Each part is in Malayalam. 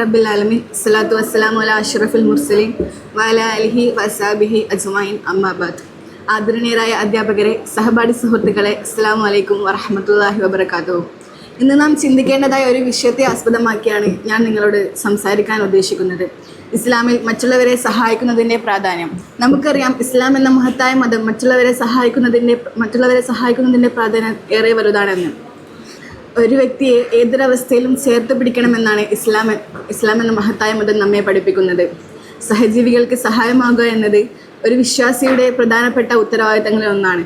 റബ്ബിൽ സ്വലാത്തു വസ്സലാമു വസാബിഹി ആദരണീയരായ അധ്യാപകരെ സഹപാഠി സുഹൃത്തുക്കളെ അസ്സാം വലൈക്കും വറഹമത്തല്ലാഹി വബർക്കാത്തു ഇന്ന് നാം ചിന്തിക്കേണ്ടതായ ഒരു വിഷയത്തെ ആസ്പദമാക്കിയാണ് ഞാൻ നിങ്ങളോട് സംസാരിക്കാൻ ഉദ്ദേശിക്കുന്നത്. ഇസ്ലാമിൽ മറ്റുള്ളവരെ സഹായിക്കുന്നതിന്റെ പ്രാധാന്യം. നമുക്കറിയാം ഇസ്ലാം എന്ന മഹത്തായ മതം മറ്റുള്ളവരെ സഹായിക്കുന്നതിന്റെ മറ്റുള്ളവരെ സഹായിക്കുന്നതിന്റെ പ്രാധാന്യം ഏറെ വലുതാണെന്ന്. ഒരു വ്യക്തിയെ ഏതൊരവസ്ഥയിലും ചേർത്ത് പിടിക്കണമെന്നാണ് ഇസ്ലാം ഇസ്ലാം എന്ന മഹത്തായ മതം നമ്മെ പഠിപ്പിക്കുന്നത്. സഹജീവികൾക്ക് സഹായമാകുക എന്നത് ഒരു വിശ്വാസിയുടെ പ്രധാനപ്പെട്ട ഉത്തരവാദിത്തങ്ങളിൽ ഒന്നാണ്.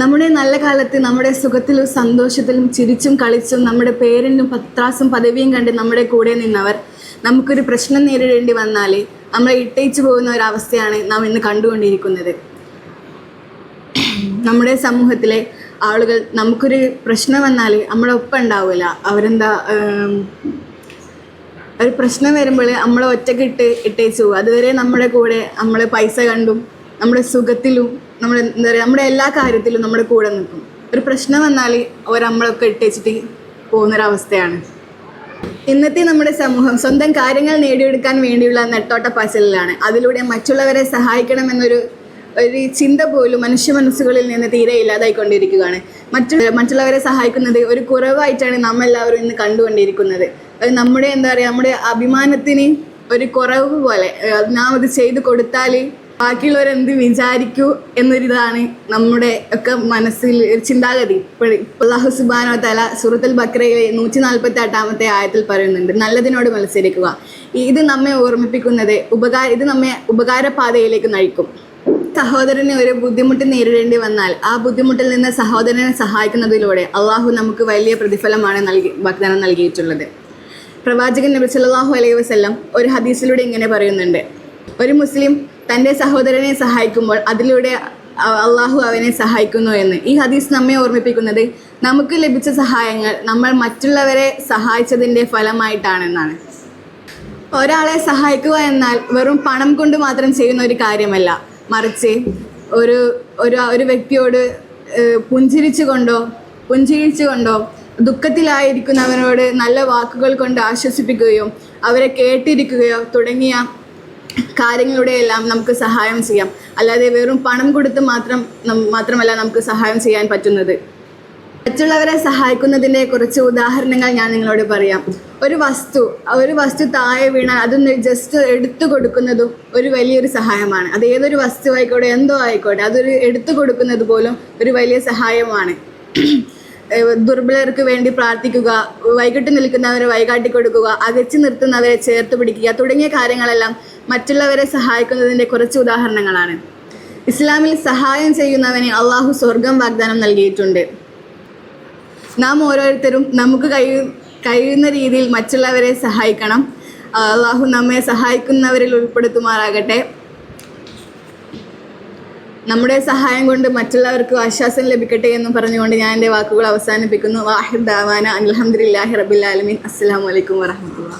നമ്മുടെ നല്ല കാലത്ത് നമ്മുടെ സുഖത്തിലും സന്തോഷത്തിലും ചിരിച്ചും കളിച്ചും നമ്മുടെ പേരിനും പത്രാസും പദവിയും കണ്ട് നമ്മുടെ കൂടെ നിന്നവർ നമുക്കൊരു പ്രശ്നം നേരിടേണ്ടി വന്നാൽ നമ്മളെ ഇട്ടയിച്ചു പോകുന്ന ഒരവസ്ഥയാണ് നാം ഇന്ന് കണ്ടുകൊണ്ടിരിക്കുന്നത്. നമ്മുടെ സമൂഹത്തിലെ ആളുകൾ നമുക്കൊരു പ്രശ്നം വന്നാൽ നമ്മുടെ ഒപ്പം ഉണ്ടാവില്ല. അവരെന്താ ഒരു പ്രശ്നം വരുമ്പോൾ നമ്മളെ ഒറ്റക്കിട്ട് ഇട്ടേച്ചു പോകും അതുവരെ നമ്മുടെ കൂടെ നമ്മൾ പൈസ കണ്ടും നമ്മുടെ സുഖത്തിലും നമ്മൾ എന്താ പറയുക നമ്മുടെ എല്ലാ കാര്യത്തിലും നമ്മുടെ കൂടെ നിൽക്കും. ഒരു പ്രശ്നം വന്നാൽ അവർ നമ്മളൊക്കെ ഇട്ടേച്ചിട്ട് പോകുന്നൊരവസ്ഥയാണ്. ഇന്നത്തെ നമ്മുടെ സമൂഹം സ്വന്തം കാര്യങ്ങൾ നേടിയെടുക്കാൻ വേണ്ടിയുള്ള നെട്ടോട്ട പശലിലാണ് അതിലൂടെ മറ്റുള്ളവരെ സഹായിക്കണമെന്നൊരു ഒരു ചിന്ത പോലും മനുഷ്യ മനസ്സുകളിൽ നിന്ന് തീരെ ഇല്ലാതായിക്കൊണ്ടിരിക്കുകയാണ്. മറ്റു മറ്റുള്ളവരെ സഹായിക്കുന്നത് ഒരു കുറവായിട്ടാണ് നാം എല്ലാവരും ഇന്ന് കണ്ടുകൊണ്ടിരിക്കുന്നത്. അത് നമ്മുടെ എന്താ പറയുക നമ്മുടെ അഭിമാനത്തിന് ഒരു കുറവ് പോലെ നാം അത് ചെയ്ത് കൊടുത്താൽ ബാക്കിയുള്ളവരെന്ത് വിചാരിക്കൂ എന്നൊരിതാണ് നമ്മുടെ ഒക്കെ മനസ്സിൽ ഒരു ചിന്താഗതി. ഇപ്പോഴും അള്ളാഹു സുബാനോ തല സുഹൃത്തുൽ ബക്രയിലെ നൂറ്റി നാൽപ്പത്തി എട്ടാമത്തെ ആയത്തിൽ പറയുന്നുണ്ട് നല്ലതിനോട് മത്സരിക്കുക. ഇത് നമ്മെ ഓർമ്മിപ്പിക്കുന്നത് ഉപകാര ഇത് നമ്മെ ഉപകാരപാതയിലേക്ക് നയിക്കും. സഹോദരന് ഒരു ബുദ്ധിമുട്ട് നേരിടേണ്ടി വന്നാൽ ആ ബുദ്ധിമുട്ടിൽ നിന്ന് സഹോദരനെ സഹായിക്കുന്നതിലൂടെ അള്ളാഹു നമുക്ക് വലിയ പ്രതിഫലമാണ് നൽകി വാഗ്ദാനം നൽകിയിട്ടുള്ളത്. പ്രവാചകൻ നബി സല്ലാഹു അലൈഹി വസല്ലം ഒരു ഹദീസിലൂടെ ഇങ്ങനെ പറയുന്നുണ്ട്. ഒരു മുസ്ലിം തന്റെ സഹോദരനെ സഹായിക്കുമ്പോൾ അതിലൂടെ അള്ളാഹു അവനെ സഹായിക്കുന്നു എന്ന്. ഈ ഹദീസ് നമ്മെ ഓർമ്മിപ്പിക്കുന്നത് നമുക്ക് ലഭിച്ച സഹായങ്ങൾ നമ്മൾ മറ്റുള്ളവരെ സഹായിച്ചതിന്റെ ഫലമായിട്ടാണെന്നാണ്. ഒരാളെ സഹായിക്കുക എന്നാൽ വെറും പണം കൊണ്ട് മാത്രം ചെയ്യുന്ന ഒരു കാര്യമല്ല. മറിച്ച് ഒരു ഒരു ഒരു വ്യക്തിയോട് പുഞ്ചിരിച്ചു കൊണ്ടോ പുഞ്ചിരിച്ചു കൊണ്ടോ ദുഃഖത്തിലായിരിക്കുന്നവരോട് നല്ല വാക്കുകൾ കൊണ്ട് ആശ്വസിപ്പിക്കുകയോ അവരെ കേട്ടിരിക്കുകയോ തുടങ്ങിയ കാര്യങ്ങളുടെയെല്ലാം നമുക്ക് സഹായം ചെയ്യാം. അല്ലാതെ വെറും പണം കൊടുത്ത് മാത്രം മാത്രമല്ല നമുക്ക് സഹായം ചെയ്യാൻ പറ്റുന്നത്. മറ്റുള്ളവരെ സഹായിക്കുന്നതിന്റെ കുറച്ച് ഉദാഹരണങ്ങൾ ഞാൻ നിങ്ങളോട് പറയാം. ഒരു വസ്തു ഒരു വസ്തു താഴെ വീണാൽ അതൊന്ന് ജസ്റ്റ് എടുത്തു കൊടുക്കുന്നതും ഒരു വലിയൊരു സഹായമാണ്. അത് ഏതൊരു വസ്തു ആയിക്കോട്ടെ എന്തോ ആയിക്കോട്ടെ അതൊരു എടുത്തു കൊടുക്കുന്നത് പോലും ഒരു വലിയ സഹായമാണ്. ദുർബലർക്ക് വേണ്ടി പ്രാർത്ഥിക്കുക വൈകിട്ട് നിൽക്കുന്നവരെ വൈകാട്ടി കൊടുക്കുക അകച്ചു നിർത്തുന്നവരെ ചേർത്ത് പിടിക്കുക തുടങ്ങിയ കാര്യങ്ങളെല്ലാം മറ്റുള്ളവരെ സഹായിക്കുന്നതിന്റെ കുറച്ച് ഉദാഹരണങ്ങളാണ്. ഇസ്ലാമിൽ സഹായം ചെയ്യുന്നവനെ അള്ളാഹു സ്വർഗം വാഗ്ദാനം നൽകിയിട്ടുണ്ട്. നാം ഓരോരുത്തരും നമുക്ക് കഴിയും കഴിയുന്ന രീതിയിൽ മറ്റുള്ളവരെ സഹായിക്കണം. അള്ളാഹു നമ്മെ സഹായിക്കുന്നവരിൽ ഉൾപ്പെടുത്തുമാറാകട്ടെ. നമ്മുടെ സഹായം കൊണ്ട് മറ്റുള്ളവർക്ക് ആശ്വാസം ലഭിക്കട്ടെ എന്ന് പറഞ്ഞുകൊണ്ട് ഞാൻ എന്റെ വാക്കുകൾ അവസാനിപ്പിക്കുന്നു. വാഹിദ് ദാവാന അലഹമുല്ലാഹി റബുല്ലാലമീൻ അസ്സാം വലൈക്കും വാഹമത്തുള്ള